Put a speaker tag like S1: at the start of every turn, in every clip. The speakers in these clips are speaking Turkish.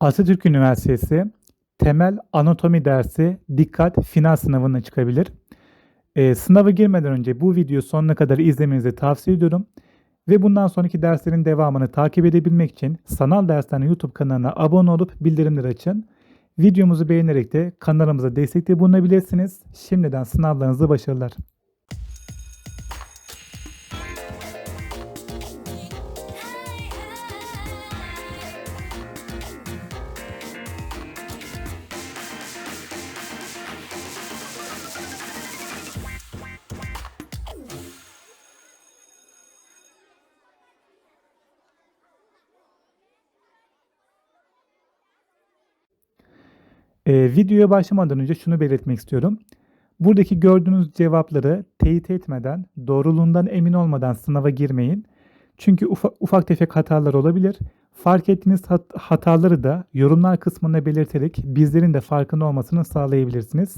S1: Atatürk Üniversitesi temel anatomi dersi dikkat final sınavına çıkabilir. Ee, sınava girmeden önce bu videoyu sonuna kadar izlemenizi tavsiye ediyorum. Ve bundan sonraki derslerin devamını takip edebilmek için Sanal Dersler YouTube kanalına abone olup bildirimleri açın. Videomuzu beğenerek de kanalımıza destekte bulunabilirsiniz. Şimdiden sınavlarınızda başarılar. Ee, videoya başlamadan önce şunu belirtmek istiyorum. Buradaki gördüğünüz cevapları teyit etmeden, doğruluğundan emin olmadan sınava girmeyin. Çünkü ufa- ufak tefek hatalar olabilir. Fark ettiğiniz hat- hataları da yorumlar kısmında belirterek bizlerin de farkında olmasını sağlayabilirsiniz.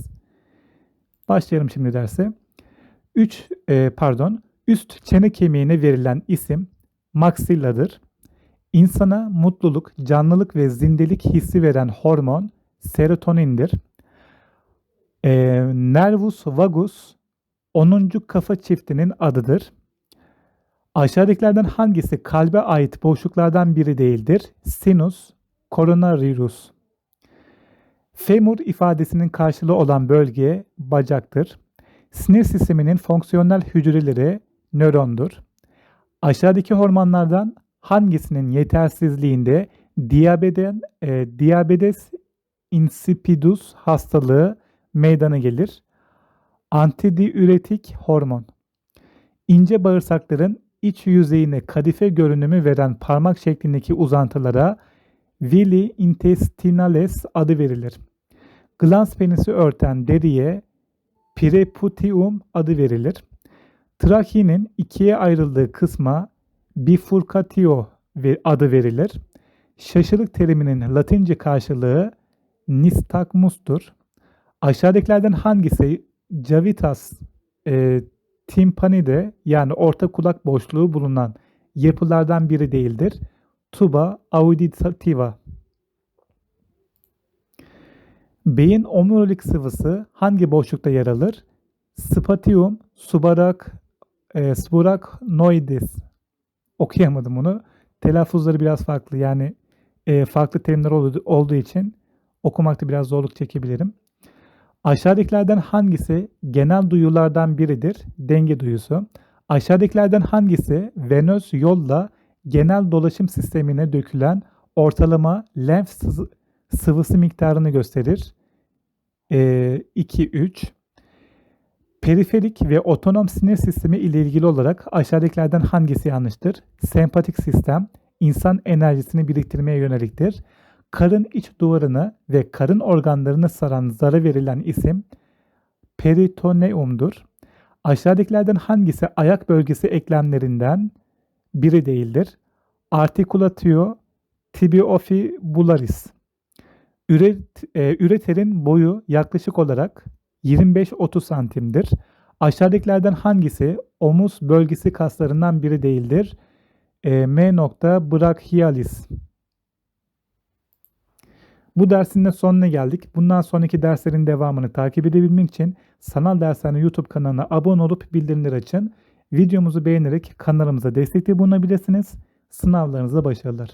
S1: Başlayalım şimdi derse. 3 pardon, üst çene kemiğine verilen isim maksilladır. İnsana mutluluk, canlılık ve zindelik hissi veren hormon serotonindir. Ee, nervus vagus 10. kafa çiftinin adıdır. Aşağıdakilerden hangisi kalbe ait boşluklardan biri değildir? Sinus, coronarius. Femur ifadesinin karşılığı olan bölge bacaktır. Sinir sisteminin fonksiyonel hücreleri nörondur. Aşağıdaki hormonlardan hangisinin yetersizliğinde diyabeden, e, diyabetes insipidus hastalığı meydana gelir? Antidiüretik hormon. İnce bağırsakların iç yüzeyine kadife görünümü veren parmak şeklindeki uzantılara villi intestinales adı verilir. Glans penisi örten deriye preputium adı verilir. Trakenin ikiye ayrıldığı kısma bifurcatio adı verilir. Şaşılık teriminin Latince karşılığı nistagmus'tur. Aşağıdakilerden hangisi cavitas e, timpanide yani orta kulak boşluğu bulunan yapılardan biri değildir? Tuba auditiva. Beyin omurilik sıvısı hangi boşlukta yer alır? Spatium subarak e, subarachnoides. Okuyamadım onu. Telaffuzları biraz farklı. Yani e, farklı terimler olduğu için okumakta biraz zorluk çekebilirim. Aşağıdakilerden hangisi genel duyulardan biridir? Denge duyusu. Aşağıdakilerden hangisi venöz yolla genel dolaşım sistemine dökülen ortalama lenf sıvı- sıvısı miktarını gösterir? Ee, 2, 3. Periferik ve otonom sinir sistemi ile ilgili olarak aşağıdakilerden hangisi yanlıştır? Sempatik sistem insan enerjisini biriktirmeye yöneliktir. Karın iç duvarını ve karın organlarını saran zara verilen isim peritoneumdur. Aşağıdakilerden hangisi ayak bölgesi eklemlerinden biri değildir? Articulatio tibiofibularis. Üret, e, üreterin boyu yaklaşık olarak 25-30 santimdir. Aşağıdakilerden hangisi omuz bölgesi kaslarından biri değildir? E, M brachialis. Bu dersin de sonuna geldik. Bundan sonraki derslerin devamını takip edebilmek için Sanal Dershane YouTube kanalına abone olup bildirimleri açın. Videomuzu beğenerek kanalımıza destekte bulunabilirsiniz. Sınavlarınızda başarılar.